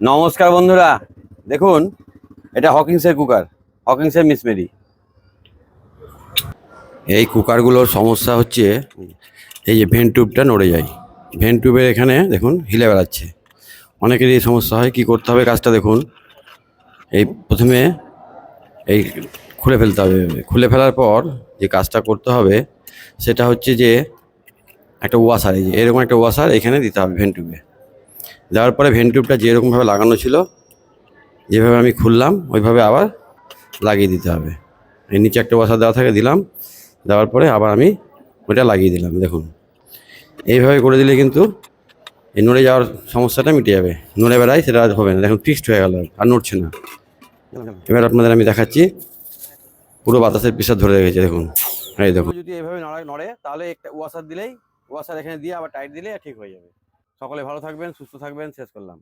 নমস্কার বন্ধুরা। দেখুন, এটা হকিংসের কুকার হকিংসের মিসমেরি এই কুকারগুলোর সমস্যা হচ্ছে, এই যে ভেন্ট টিউবটা নড়ে যায়। ভেন্ট টিউবের এখানে দেখুন, হিলে বেড়াচ্ছে। অনেকেরই এই সমস্যা হয়, কি করতে হবে কাজটা দেখুন। এই প্রথমে এই খুলে ফেলতে হবে। খুলে ফেলার পর যে কাজটা করতে হবে, সেটা হচ্ছে যে একটা ওয়াশার এই যে এরকম একটা ওয়াশার এখানে দিতে হবে ভেন্ট টিউবে দেওয়ার পরে ভেন্ট টিউবটা যেরকমভাবে লাগানো ছিল, যেভাবে আমি খুললাম, ওইভাবে আবার লাগিয়ে দিতে হবে। এই নিচে একটা ওয়াশার দেওয়া থাকে, দিলাম। দেওয়ার পরে আবার আমি ওইটা লাগিয়ে দিলাম, দেখুন। এইভাবে করে দিলে কিন্তু এই নড়ে যাওয়ার সমস্যাটা মিটে যাবে। নড়ে বেড়ায় সেটা হবে না, দেখুন ফিক্সড হয়ে গেল, আর নড়ছে না। এবার আপনাদের আমি দেখাচ্ছি, পুরো বাতাসের প্রেশার ধরে রেখেছে, দেখুন। এই দেখুন। যদি এইভাবে নড়ে নড়ে, তাহলে একটা ওয়াশার দিলেই ওয়াশার এখানে দিয়ে আবার টাইট দিলে ঠিক হয়ে যাবে। সকলে ভালো থাকবেন সুস্থ থাকবেন শেষ করলাম।